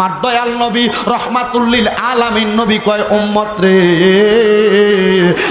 আমার দয়াল নবী, রহমাতুল্লিল আলামিন নবী কয়, উম্মত রে,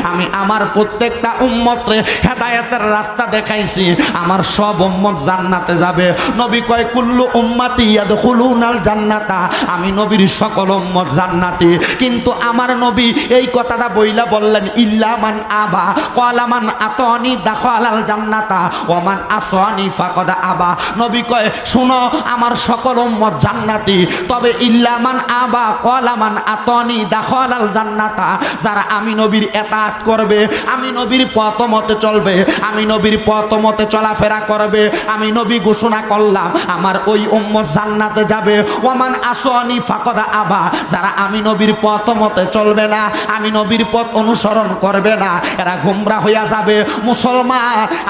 আমি আমার প্রত্যেকটা উম্মত রে হেদায়েতের রাস্তা দেখাইছি, আমার সব উম্মত জান্নাতে যাবে। নবী কয়, কুল্লু উম্মাতি ইয়াদখুলুনাল জান্নাতা, আমি নবীর সকল উম্মত জান্নাতি। কিন্তু আমার নবী এই কথাটা বইলা বললেন ইল্লামান আবা কলামান আতনি দাখালাল জান্নাতা ওমান আসওয়ানি ফাকাদ আবা। নবী কয়, শুনো, আমার সকল উম্মত জান্নাতি তবে ইল্লামান আবা কলামান আতনি দাখালাল জান্নাতা। যারা আমি নবীর এতাত করবে, আমি নবীর পথ মতে চলবে, আমি নবীর পথ মতে চলাফেরা করবে, আমি নবী ঘোষণা করলাম, আমার ওই উম্মত জান্নাতে যাবে। ওমান আসনি ফাকদা আবা। যারা আমি নবীর পথ মতে চলবে না, আমি নবীর পথ অনুসরণ করবে না, এরা গুমরা হইয়া যাবে। মুসলমান,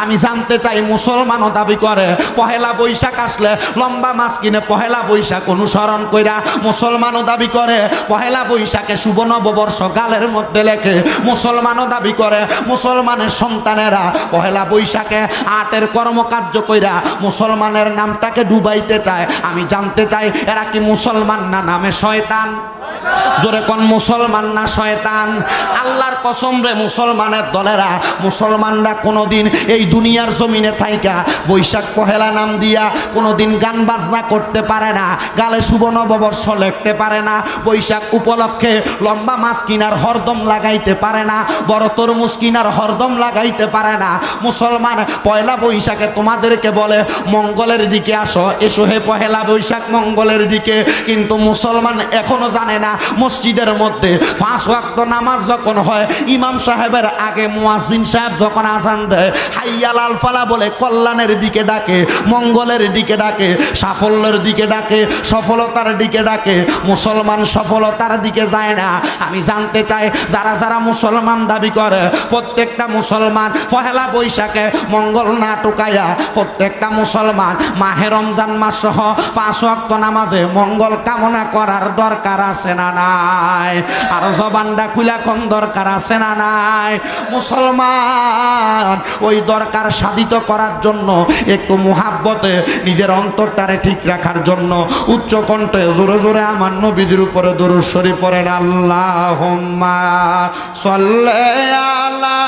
আমি জানতে চাই মুসলমানও দাবি করে, পহেলা বৈশাখ আসলে লম্বা মাছ কিনে পহেলা বৈশাখ অনুসরণ কইরা মুসলমানও দাবি করে, পহেলা বৈশাখে শুভ নববর্ষ গালের মধ্যে লেখে, মুসলমানও দাবি করে, মুসলমানের সন্তানেরা পহেলা বৈশাখে আটের কর্মকার্য কইরা মুসলমানের নামটাকে ডুবাইতে চায়। আমি জানতে চাই, এরা কি মুসলমান না নামে শয়তান? জোরে কোন, মুসলমান না শয়তান? আল্লাহর কসম রে মুসলমানের দলেরা, মুসলমানরা কোনোদিন এই দুনিয়ার জমিনে থাইকা বৈশাখ পহেলা নাম দিয়া কোনোদিন গান বাজনা করতে পারে না, গালে শুভ নববর্ষ লিখতে পারে না, বৈশাখ উপলক্ষে লম্বা মাছ কিনার হরদম লাগাইতে পারে না, বড় তরমুজ কিনার হরদম লাগাইতে পারে না। মুসলমান, পয়লা বৈশাখে তোমাদেরকে বলে, মঙ্গলের দিকে আসো, এসো হে পহেলা বৈশাখ মঙ্গলের দিকে। কিন্তু মুসলমান এখনও জানে না মসজিদের মধ্যে পাঁচ ওয়াক্ত নামাজ যখন হয়, ইমাম সাহেবের আগে মুয়াজিন সাহেব যখন আজান দেয় হাইয়াল আলফালা বলে কল্যাণের দিকে ডাকে, মঙ্গলের দিকে ডাকে, সাফল্যের দিকে ডাকে, সফলতার দিকে ডাকে, মুসলমান সফলতার দিকে যায় না। আমি জানতে চাই, যারা যারা মুসলমান দাবি করে, প্রত্যেকটা মুসলমান পহেলা বৈশাখে মঙ্গল না টুকাইয়া প্রত্যেকটা মুসলমান মাহে রমজান মাস সহ পাঁচ ওয়াক্ত নামাজে মঙ্গল কামনা করার দরকার আছে না। নাই? আর জবানটা খুলা কম দরকার আছে না নাই? মুসলমান, ওই দরকার সাধিত করার জন্য, একটু মুহাব্বতে নিজের অন্তরটারে ঠিক রাখার জন্য, উচ্চ কণ্ঠে জোরে জোরে আমার নবীদের উপরে দরুদ শরীফ পড়েন আল্লাহ সল্লে আল্লাহ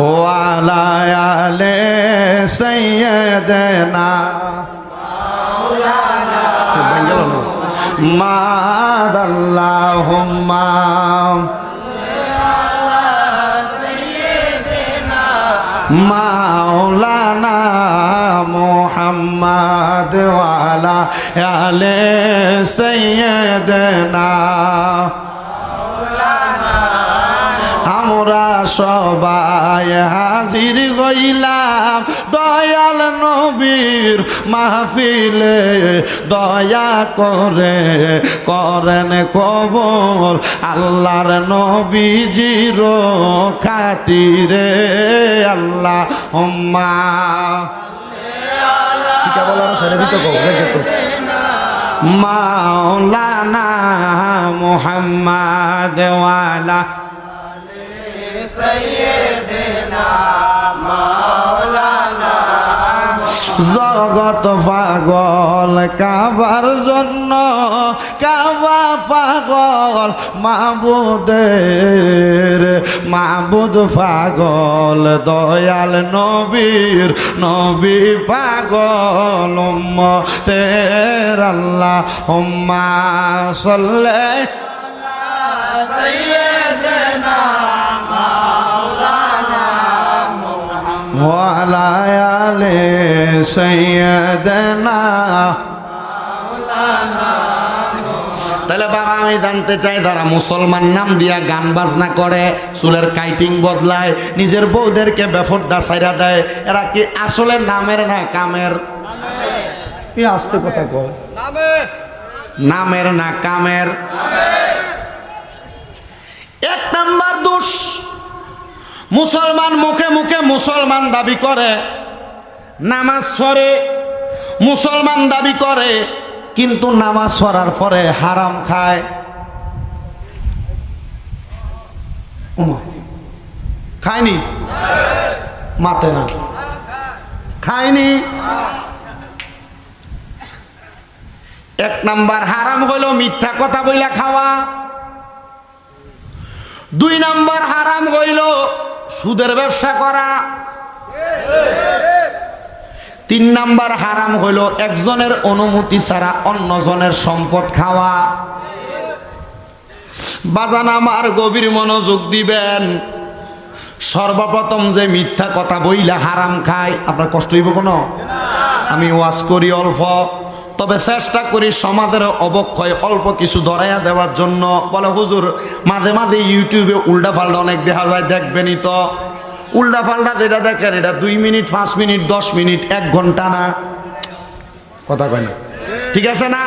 ওয়ালা আলে সৈয়দনা মাদাল্লাহুম্মা মাওলানা মোহাম্মদ ওয়ালা আলে সৈয়দনা আমরা সবাই হাজির হইলাম। দয়াল নবীর মাহফিলে দয়া করে করেন কবর। আল্লাহর নবীজির খাতিরে আল্লাহ হুম্মা। ঠিক আছে বলো ছেড়ে দিতে মাওলানা মোহাম্মদ ওয়ালা জগত পাগল কাবার জন্য কাবা পাগল মাবুদের মাবুদ পাগল দয়াল নবীর নবী পাগল তের আল্লাহ হুম্মা সল্লে সৈয়দনা তাহলে বাবা আমি জানতে চাই তারা মুসলমান নাম দিয়া গান বাজনা করে চুলের কাইটিং বদলায় নিজের বউদেরকে বেফরদা সাইরা দেয় এরা কি আসলে নামের না কামের? এই আসতে কথা কয় নামের না কামের? এক নাম্বার দোষ। মুসলমান মুখে মুখে মুসলমান দাবি করে, নামাজ পড়ে, মুসলমান দাবি করে, কিন্তু নামাজ পড়ার পরে হারাম খায়। খায়নি? মাতে না। খায়নি? এক নাম্বার, হারাম হলো মিথ্যা কথা বইলা খাওয়া। দুই নাম্বার, হারাম হইল সুদের ব্যবসা করা। তিন নাম্বার হারাম হইল একজনের অনুমতি ছাড়া অন্যজনের সম্পদ খাওয়া। বাজান আমার গভীর মনোযোগ দিবেন। সর্বপ্রথম যে মিথ্যা কথা বইলা হারাম খায়, আপনার কষ্ট হইব কোনো? আমি ওয়াজ করি অল্প। তবে চেষ্টা করি সমাজের অবক্ষয় অল্প কিছু ধরাইয়া দেওয়ার জন্য। বলে, হুজুর, মাঝে মাঝে ইউটিউবে উল্টা পাল্টা অনেক দেখা যায়, দেখবেনই তো। উল্টা পাল্টা যেটা দেখেন, এটা দুই মিনিট, পাঁচ মিনিট, দশ মিনিট, এক ঘণ্টা না। কথা কয় না। ঠিক আছে না?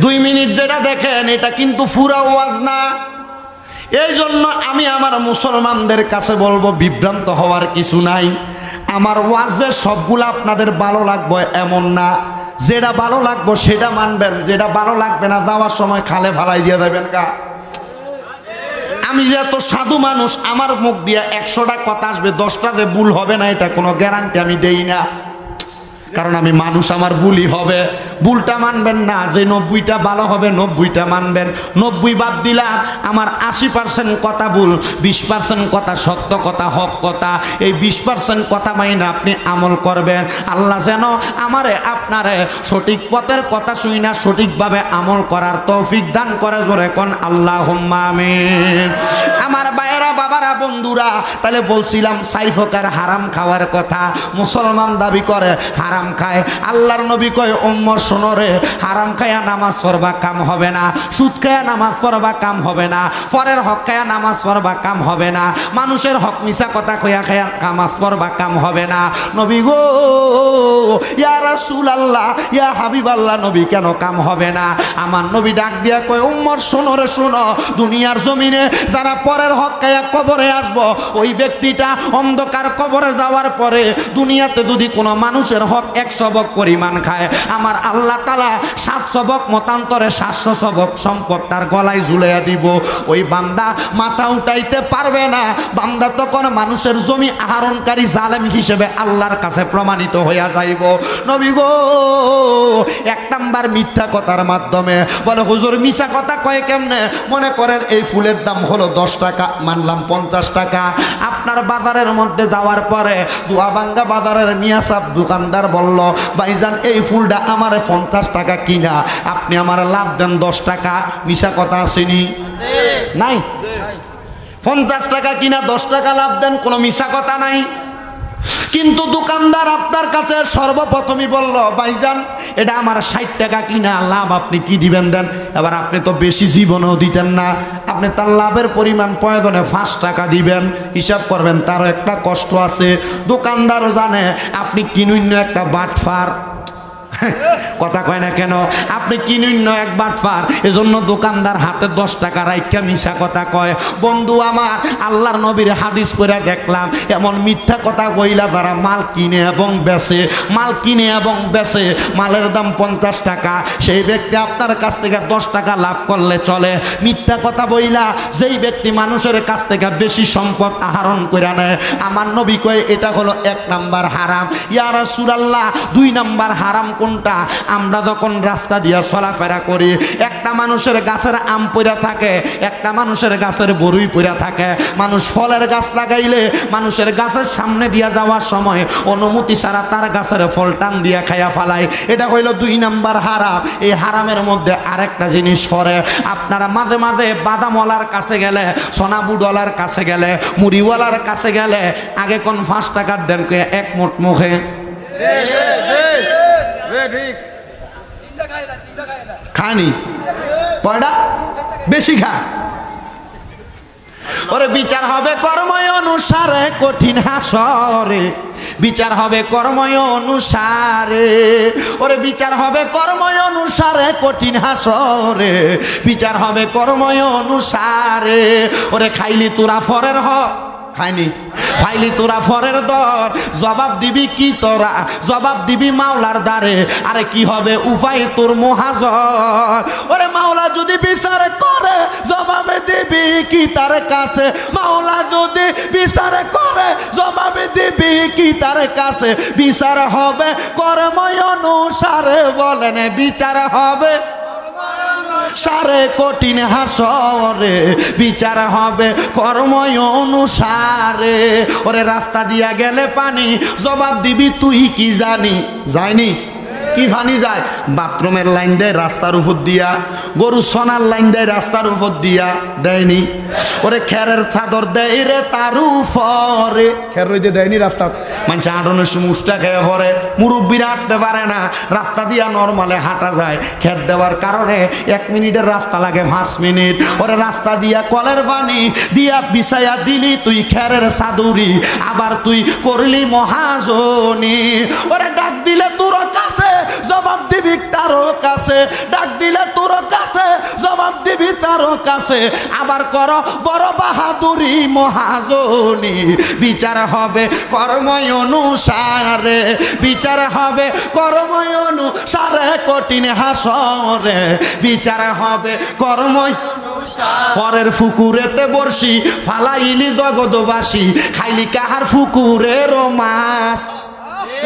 দুই মিনিট যেটা দেখেন, এটা কিন্তু ফুরা ওয়াজ না। এই জন্য আমি আমার মুসলমানদের কাছে বলব, বিভ্রান্ত হওয়ার কিছু নাই। আমার ওয়াজের সবগুলো আপনাদের ভালো লাগবে, এমন না। যেটা ভালো লাগবো সেটা মানবেন, যেটা ভালো লাগবে না যাওয়ার সময় খালে ফালাই দিয়ে দেবেন গা আমি যে এত সাধু মানুষ, আমার মুখ দিয়ে একশোটা কথা আসবে দশটাতে ভুল হবে না এটা কোনো গ্যারান্টি আমি দেই না। কারণ আমি মানুষ, আমার ভুলই হবে। ভুলটা মানবেন না, যে নব্বইটা ভালো হবে, নব্বইটা মানবেন। নব্বই বাদ দিলাম, আমার আশি পার্সেন্ট কথা ভুল, বিশ পার্সেন্ট কথা সত্য কথা, হক কথা। এই বিশ পার্সেন্ট কথা মাইনা আপনি আমল করবেন। আল্লাহ যেন আমারে, আপনারে সঠিক পথের কথা শুই না, সঠিকভাবে আমল করার তৌফিক দান করে জোরে কোন আল্লাহ আমিন। আমার বায়েরা বাবারা, বন্ধুরা, তাহলে বলছিলাম, সাইফকার হারাম খাওয়ার কথা, মুসলমান দাবি করে, হারাম খায়। আল্লাহর নবী কয়, উম্মর শোনরে হারাম খায়া নামাজ পড়বা কাম হবে না। সুদ খায়া নামাজ পড়বা কাম হবে না। পরের হক খায়া নামাজ পড়বা কাম হবে না। মানুষের হক মিশা কথা কয়া খায়া কামাজ পড়বা কাম হবে না। নবী গো, ইয়া রাসূল আল্লাহ ইয়া হাবিব আল্লাহ নবী, কেন কাম হবে না? আমার নবী ডাক দিয়া কয়, উম্মর শোনরে শোনো, দুনিয়ার জমিনে যারা পরের হক খায়া কবরে আসব, ওই ব্যক্তিটা অন্ধকার কবরে যাওয়ার পরে দুনিয়াতে যদি কোনো মানুষের হক এক সবক পরিমাণ খায়। আমার আল্লাহ তালা সাত সবক, মতান্তরে সাতশো সবক সম্পদ তার গলায় ঝুলাইয়া দিব। ওই বান্দা মাথা উঠাইতে পারবে না। বান্দা তখন মানুষের জমি আহরণকারী জালেম হিসেবে আল্লাহর কাছে প্রমাণিত হইয়া যাইব। নবী গো, এক নাম্বার মিথ্যা কথার মাধ্যমে বলে, হুজুর মিশা কথা কয় কেমনে? মনে করেন, এই ফুলের দাম হলো দশ টাকা, মানলাম পঞ্চাশ টাকা। আপনার বাজারের মধ্যে যাওয়ার পরে দুয়াবাঙ্গা বাজারের মিয়া সাহ দোকানদার বলল ভাইজান এই ফুলটা আমার পঞ্চাশ টাকা কিনা? আপনি আমার লাভ দেন দশ টাকা। মিশা কথা আসেনি। নাই? পঞ্চাশ টাকা কিনা দশ টাকা লাভ দেন কোনো মিশা কথা নাই। কিন্তু দোকানদার আপনার কাছে সর্বপ্রথমই বলল, ভাইজান, এটা আমার ষাট টাকা কিনা, লাভ আপনি কি দিবেন দেন? এবার আপনি তো বেশি জীবনেও দিতেন না। আপনি তার লাভের পরিমাণ প্রয়োজনে পাঁচ টাকা দিবেন। হিসাব করবেন, তারও একটা কষ্ট আছে। দোকানদারও জানে, আপনি কিনুন্য একটা বাটফার। কথা কয় না কেন? আপনি কিনুন্য এক বাটফার। এজন্য দোকানদার হাতে দশ টাকা রাইখা মিশা কথা কয়। বন্ধু আমার, আল্লাহর নবীর হাদিস করে দেখলাম, এমন মিথ্যা কথা কইলা যারা মাল কিনে এবং বেচে, মাল কিনে এবং বেচে, মালের দাম পঞ্চাশ টাকা, সেই ব্যক্তি আপনার কাছ থেকে দশ টাকা লাভ করলে চলে। মিথ্যা কথা বইলা যেই ব্যক্তি মানুষের কাছ থেকে বেশি সম্পদ আহরণ করে নেয়। আমার নবী কয়, এটা হলো এক নাম্বার হারাম। ইয়ারা সুরাল্লাহ দুই নাম্বার হারাম কোনটা? আমরা যখন রাস্তা দিয়ে চলাফেরা করি, একটা মানুষের গাছের আম পইরা থাকে, একটা মানুষের গাছের বরুই পইরা থাকে। মানুষ ফলের গাছ লাগাইলে, মানুষের গাছের সামনে দিয়া যাওয়ার সময় অনুমতি ছাড়া তার গাছের ফল টান দিয়া খাইয়া ফালায়। এটা হইল দুই নাম্বার হারাম। এই হারামের মধ্যে আরেকটা জিনিস পরে আপনারা মাঝে মাঝে বাদামওয়ালার কাছে গেলে, সোনাবুডওয়ালার কাছে গেলে, মুড়িওয়ালার কাছে গেলে, আগে কোন পাঁচ টাকার দেন এক মোট মুখে। খানি কয়টা বেশি খা। ওরে বিচার হবে কর্ময় অনুসারে, কঠিন হাসরে। বিচার হবে কর্ময় অনুসারে। ওরে বিচার হবে কর্ময় অনুসারে, কঠিন হাসরে। বিচার হবে কর্ময় অনুসারে। ওরে খাইলি তোরা ফরের হ খায়নি ফাইলি তোরা ফরের দর, জবাব দিবি কি তোরা? জবাব দিবি মাওলার দ্বারে। আরে কি হবে উপায় তোর মহাজন ওরে মাওলা যদি বিচার করে, জবাবে দিবি কি তার কাছে? মাওলা যদি বিচার করে, জবাবে দিবি কি তার কাছে? বিচার হবে কর্ময় অনুসারে বলেন, বিচার হবে। সারে কঠিন হাসরে, বিচার হবে কর্ময় অনুসারে। ওরে রাস্তা দিয়া গেলে পানি, জবাব দিবি তুই কি জানি? যায়নি? কি ফানি যায়? বাথরুমের লাইন দেয়, রাস্তার উপর দিয়া। গরু সোনার লাইন দেয়, রাস্তার উপর দিয়া। দেয়নি। ওরে খেরের থাদর দেয় রে তার উপরে। খের রইতে দেয়নি রাস্তা। মানে আটনের সময় উষ্টা খেয়ে পরে মুরব্বীরা হাঁটতে পারে না। রাস্তা দিয়া নর্মালে হাঁটা যায়। খের দেওয়ার কারণে এক মিনিটের রাস্তা লাগে পাঁচ মিনিট। ওরে রাস্তা দিয়া কলের পানি দিয়া বিছাইয়া দিলি তুই খেরের সাদুরি আবার তুই করলি মহাজনী। ওরে ডাক দিলে তোর কাছে জবাব দিবি তার কাছে। ডাক দিলে তোর কাছে, জবাব দিবি তার কাছে। আবার কর, বড় বাহাদুরি মহাজনী, বিচার হবে কর্ময় অনুসারে। বিচার হবে কর্ময় অনুসারে, কঠিন হাসরে। বিচার হবে কর্ময় পরের ফুকুরেতে বর্ষি ফালাইলি জগদবাসী খাইলি কাহার ফুকুরের মাছ।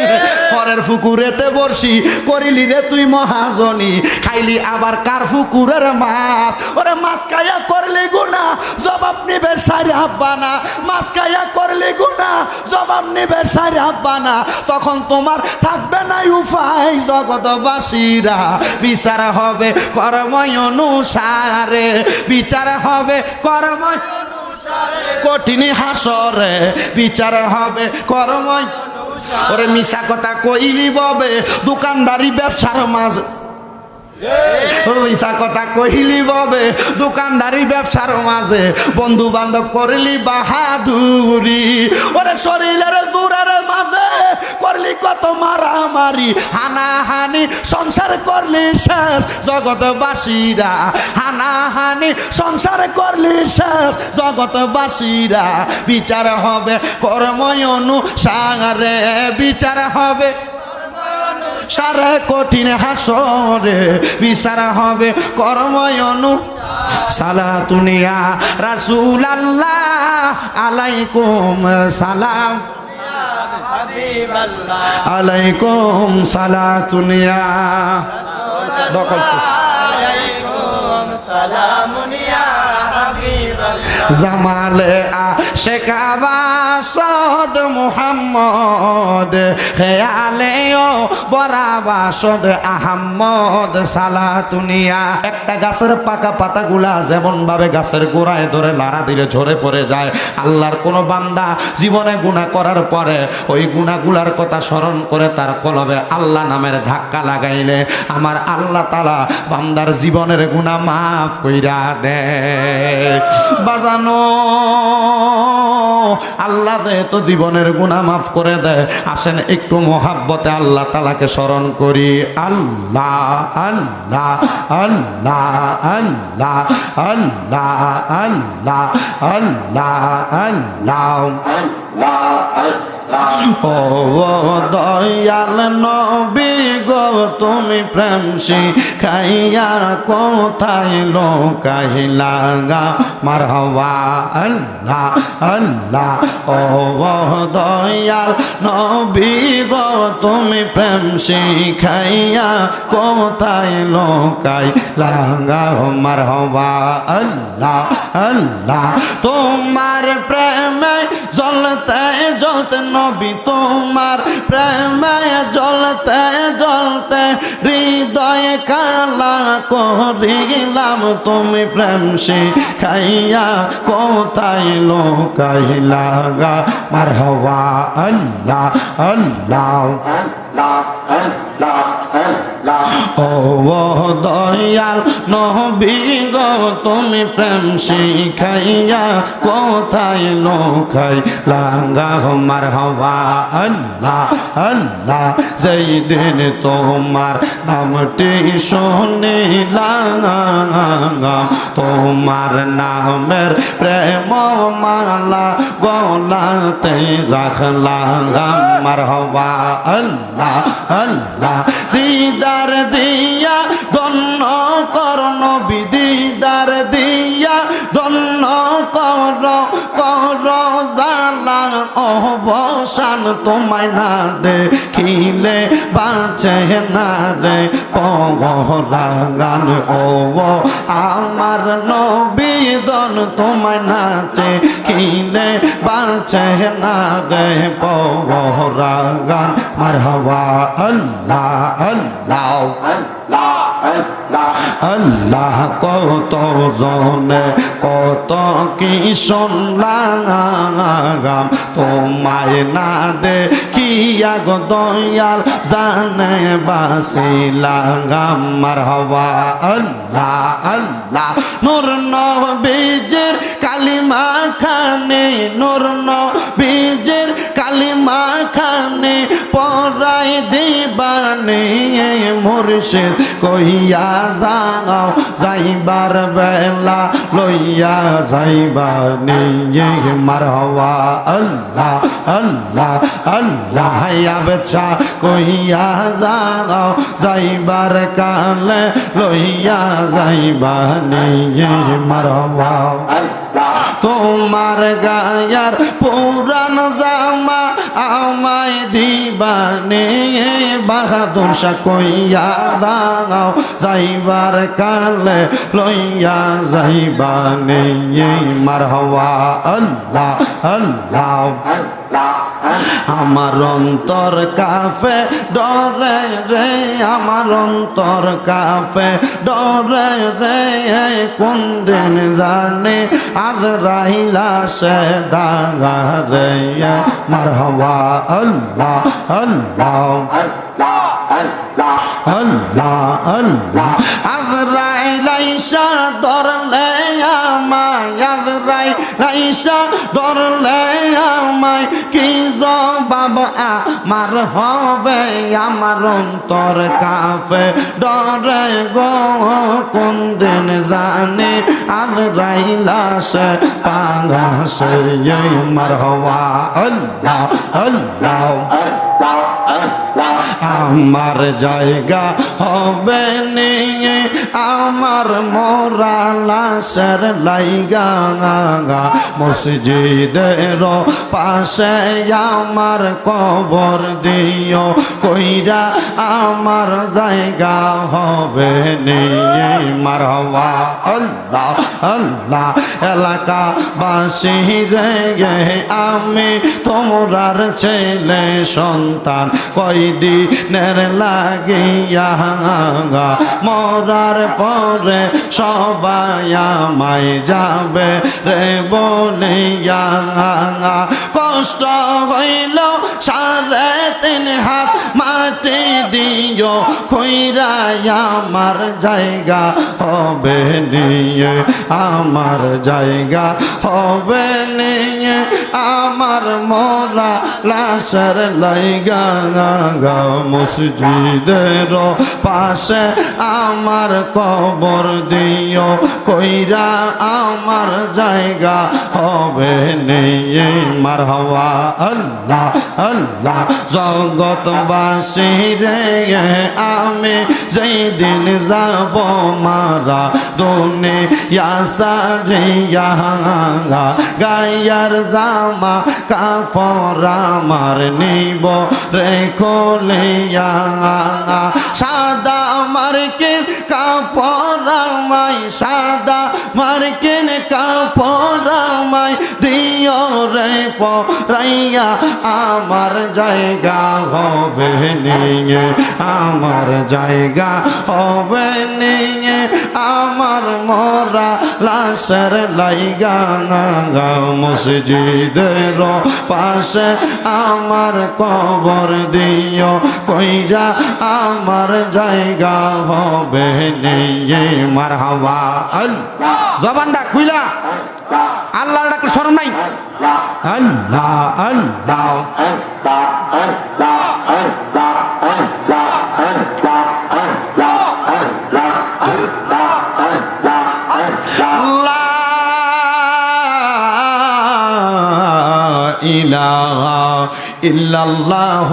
পরের ফুকুরেতে বর্ষি করিলি রে তুই মহাজনী। খাইলি আবার কার ফুকুরের মাছ? ওরে মাছ খাইয়া করলি গুনা জবাব নিবে সারি আব্বানা। মাছ খাইয়া করলি গুনা জবাব নিবে সারি আব্বানা। তখন তোমার থাকবে না উপায় জগতবাসীরা বিচার হবে কর্ময় অনুসারে। বিচার হবে কর্ময় কঠিন হাসরে। বিচার হবে কর্ময় ওরে মিশা কথা কইলি ববে, দোকানদারি ব্যবসার মাঝ। মিশা কথা কহিলি ববে, দোকানদারি ব্যবসার মাঝে। বন্ধু বান্ধব করলি বাহাদুরি। ওরে শরীরের জোরের মাঝে করলি কত মারামারি, হানাহানি, সংসার করলি শেষ জগৎবাসীরা। হানাহানি, সংসার করলি শেষ জগৎবাসীরা। বিচার হবে কর্ময় অনুসারে বিচার হবে সারা কঠিন হাসরে, বিচার হবে কর্ময় অনু সালা তুনিয়া রাসুল আল্লাহ আলাইকুম সালাম। আলাইকুম সালাতুনিয়া দখল আলাইকুম সালামুনি জামালে আ শেখাবা সদ মুহাম্মদ, খেয়ালে ও বরাবা সদ আহম্মদ সালা তুনিয়া একটা গাছের পাকা পাতাগুলা যেমন ভাবে গাছের গোড়ায় ধরে লাড়া দিলে ঝরে পড়ে যায়, আল্লাহর কোনো বান্দা জীবনে গুণা করার পরে ওই গুণাগুলার কথা স্মরণ করে তার কলবে আল্লাহ নামের ধাক্কা লাগাইলে, আমার আল্লাহ তালা বান্দার জীবনের গুণা মাফ কইরা দেয়। বাজানো আল্লাহ যেহেতু জীবনের গুণা মাফ করে দেয় আসেন একটু মোহাব্বতে আল্লাহ তালাকে স্মরণ করি আল্লাহ আল্লাহ আল্লাহ আল্লাহ আল্লাহ আল্লাহ আল্লাহ আল্লাহ আল্লাহ ও দয়াল নবী গো, তুমি প্রেম শিখাইয়া কোথায় লোকাইলা গা? মার হওয়া আল্লাহ আল্লাহ। ও দয়াল নবী গো, তুমি প্রেম শিখাইয়া কোথায় লোকাই লাগা মার হওয়া আল্লাহ আল্লাহ। তোমার প্রেমে জ্বলতে জ্বলতে নবী তোমার প্রেমে জ্বলতে জ্বলতে, হৃদয়ে কালা করিলাম। তুমি প্রেম সে খাইয়া কোথায় লোকাই লাগা মার হওয়া আল্লাহ আল্লাহ আল্লাহ আল্লাহ। ও দয়াল নবী গো, তুমি প্রেম শিখাইয়া কোথায় লোকাই লাঙ্গা মার হওয়া আল্লাহ আল্লাহ যেই দিন তোমার নামটি শুনিলাম তোমার নামের প্রেম মালা গলাতে রাখলাম আমার হওয়া আল্লাহ আল্লাহ দিদার দিয়া তোমায় না দেখিলে বাঁচে না রে। পগরাগান ও আমার নবীদন তোমায় নাচে খিলে বাঁচে না রে। পগরাগান মার হওয়া আল্লাহ আল্লাহ আল্লাহ। কত জনে, কত কি শুনলাম? তোমায় না দে কি আগ দয়াল জানে বাসিলাম। মার হওয়া আল্লাহ আল্লাহ। নূর নবীজের কালিমা খানে নূর নবীজের কালিমা খানে পরাই দিবানে মুর্শিদ কইয়া যাও যাইবার বেলা লইয়া যাইবা নিয়ে মার হওয়া আল্লাহ আল্লাহ আল্লাহ আবছা কইয়া যাও যাইবার কালে লইয়া যাইবা নিয়ে মার হওয়া তোমার গায়ার পুরান জামা আমায় দিবানে বাহাদুর শাহ কইয়া দাও যাইবার কালে লইয়া যাইবানে মার হওয়া আল্লাহ আল্লাহ আমার অন্তর কাফে ডরে রে আমার অন্তর কাফে ডরে রে কোন দিন জানে আজ রাইলা সে দাগা রে মার হওয়া আল্লাহ আল্লাহ। আল্লাহ আল্লাহ আজরাই লাইসা ধরলে আমায় আজরাই লাইসা ধরলে জবাব আমার হবে, আমার অন্তর কাফে। ডরে গো, কোন দিন জানে, আর রাইলাস পাগাসে মার হওয়া আল্লাহ আল্লাহ আল্লাহ আল্লাহ। আমার জায়গা হবে নিয়ে আমার মোরা লাশের লাইগা মসজিদের পাশে আমার কবর দিও, কইরা আমার জায়গা হবে নিয়ে। মার হওয়া আল্লাহ আল্লাহ এলাকা বাসি রে আমি তোমরার ছেলে সন্তান। কয়দিনের লাগিয়া মরার পরে সবাই আমায় যাবে রে বলিয়া কষ্ট হইল সাড়ে তিন হাত মাটি দিও খৈরাই আমার জায়গা হবে নিয়ে, আমার জায়গা হবে আমার মোরা লাশের লাইগা মসজিদের পাশে আমার কবর দিও, কইরা আমার জায়গা হবে নিয়ে মার হওয়া আল্লাহ আল্লাহ, জগৎবাসী রে আমি যেই দিন যাব মারা দুনিয়া সারিয়া গায়ার জামা কাফর আমার নেব রে খোলিয়া সাদা মার্কিন কাপড় আমায় সাদা মার্কিন কাপড় আমায় দিও রে, পরাইয়া আমার জায়গা হবে নিয়ে, আমার জায়গা হবে নিয়ে, আমার মরা লাশের লাইগা নাগা মসজিদের পাশে আমার কবর দিও, কইরা আমার জায়গা হবে নিয়ে মার হাওয়া জবানটা খুইলা। আল্লাহর ডাকলে শরম নাই আল্লাহ আল্লাহ ইলাহা ইল্লাল্লাহ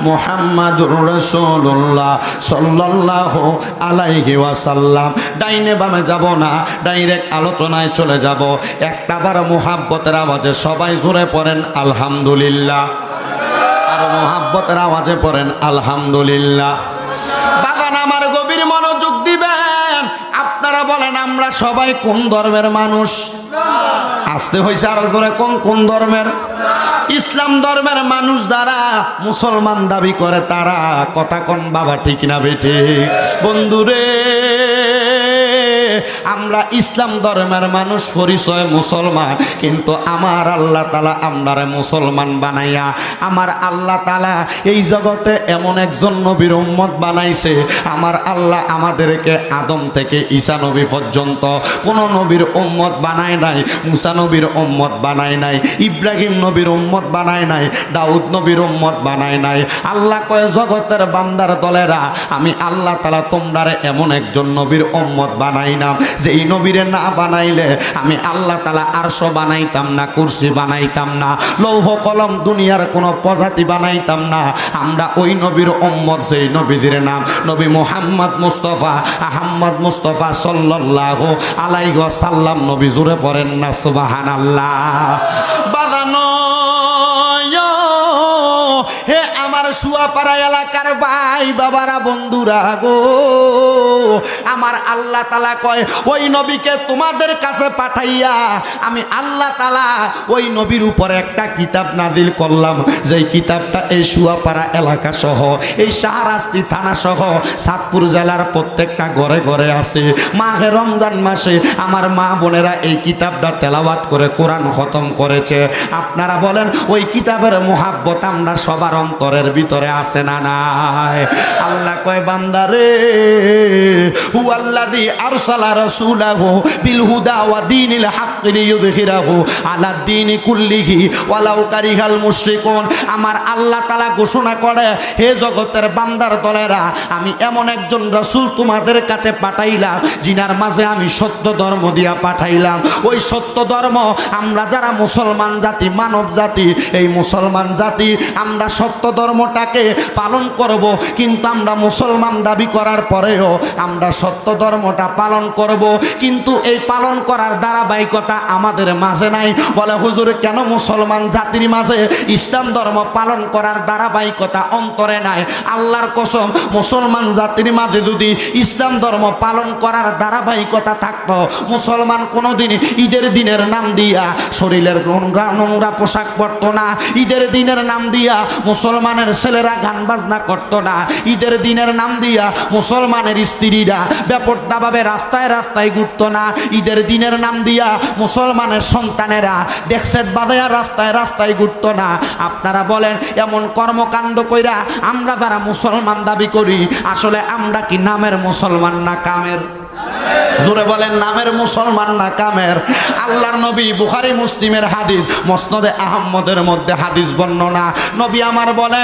মুহাম্মাদুর রাসূলুল্লাহ সাল্লাল্লাহু আলাইহি ওয়াসাল্লাম। ডাইনে বামে যাব না, ডাইরেক্ট আলোচনায় চলে যাব। একটাবার মুহাব্বতের আওয়াজে সবাই জোরে পড়েন, আলহামদুলিল্লাহ। আর মুহাব্বতের আওয়াজে পড়েন, আলহামদুলিল্লাহ। বাগান আমার গভীর মনোযোগ দিবেন। আপনারা বলেন, আমরা সবাই কোন ধর্মের মানুষ? আসতে হয়েছে আরও ধরে কোন কোন ধর্মের? ইসলাম ধর্মের মানুষ দ্বারা মুসলমান দাবি করে, তারা কথা কোন বাবা ঠিক না বেটে বন্ধুরে আমরা ইসলাম ধর্মের মানুষ, পরিচয় মুসলমান, কিন্তু আমার আল্লাহ তালা আমরারে মুসলমান বানাইয়া, আমার আল্লাহ তালা এই জগতে এমন একজন নবীর উম্মত বানাইছে, আমার আল্লাহ আমাদেরকে আদম থেকে ঈসা নবী পর্যন্ত কোন নবীর উম্মত বানায় নাই, মুসা নবীর উম্মত বানায় নাই, ইব্রাহিম নবীর উম্মত বানায় নাই, দাউদ নবীর উম্মত বানায় নাই। আল্লাহ কয়, জগতের বান্দার দলেরা, আমি আল্লাহ তালা তোমরারে এমন একজন নবীর উম্মত বানাই না যেই নবীরে না বানাইলে আমি আল্লাহ তালা আরশো বানাইতাম না, কুরসি বানাইতাম না, লৌহ কলম দুনিয়ার কোনো প্রজাতি বানাইতাম না। আমরা ওই নবীর ওম্মদ সেই নবীদের নাম নবী মুহাম্মদ মুস্তফা, আহম্মদ মুস্তফা সাল্লাহ আলাইহ সাল্লাম নবী জুড়ে পড়েন না সুবাহান আল্লাহ শুয়াপাড়া এলাকার ভাই বাবারা, বন্ধুরা গো, আমার আল্লাহ তালা কয়, ওই নবীকে তোমাদের কাছে পাঠাইয়া আমি আল্লাহ তালা ওই নবীর উপরে একটা কিতাব নাদিল করলাম। যেই কিতাবটা এই শুয়াপাড়া এলাকা সহ, এই শাহরাস্তি থানা সহ, সাতপুর জেলার প্রত্যেকটা ঘরে ঘরে আছে। মাঘে রমজান মাসে আমার মা বোনেরা এই কিতাবটা তেলাওয়াত করে কোরআন খতম করেছে। আপনারা বলেন, ওই কিতাবের মোহাব্বত আমরা সবার অন্তরের ভিতরে আছে না নাই? আল্লাহ কয় বান্দারে হু আল্লাযী আরসালা রাসূলাহু বিল হুদা ওয়া দীনিল হাক্কি লিইয়ুযহিরাহু আলা দীনি কুল্লিহি ওয়ালাউ কারিহাল মুশরিকুন। আমার আল্লাহ তাআলা ঘোষণা করে, হে জগতের বান্দার দলেরা, আমি এমন একজন রাসূল তোমাদের কাছে পাঠাইলাম জিনার মাঝে আমি সত্য ধর্ম দিয়া পাঠাইলাম। ওই সত্য ধর্ম আমরা যারা মুসলমান জাতি, মানব জাতি, এই মুসলমান জাতি, আমরা সত্য ধর্মটাকে পালন করব, কিন্তু আমরা মুসলমান দাবি করার পরেও আমরা সত্য ধর্মটা পালন করব। কিন্তু এই পালন করার ধারাবাহিকতা আমাদের মাঝে নাই। বলে, হুজুর, কেন মুসলমান জাতির মাঝে ইসলাম ধর্ম পালন করার ধারাবাহিকতা অন্তরে নাই? আল্লাহর কসম, মুসলমান জাতির মাঝে যদি ইসলাম ধর্ম পালন করার ধারাবাহিকতা থাকতো, মুসলমান কোনোদিন ঈদের দিনের নাম দিয়া শরীরের নোংরা নোংরা পোশাক পরতো না। ঈদের দিনের নাম দিয়া মুসলমানের ছেলেরা গান বাজনা করতো না। ঈদের দিনের নাম দিয়া মুসলমানের স্ত্রীরা ব্যাপরদাভাবে রাস্তায় রাস্তায় ঘুরতো না। ঈদের দিনের নাম দিয়া মুসলমানের সন্তানেরা ডেক্সেট বাজায়া রাস্তায় রাস্তায় ঘুরতো না। আপনারা বলেন, এমন কর্মকাণ্ড কইরা আমরা যারা মুসলমান দাবি করি, আসলে আমরা কি নামের মুসলমান না কামের? জোরে বলেন, নামের মুসলমান না কামের? আল্লাহর নবী বুখারি মুসলিমের হাদিস, মসনদে আহম্মদের মধ্যে হাদিস বর্ণনা। নবী আমার বলে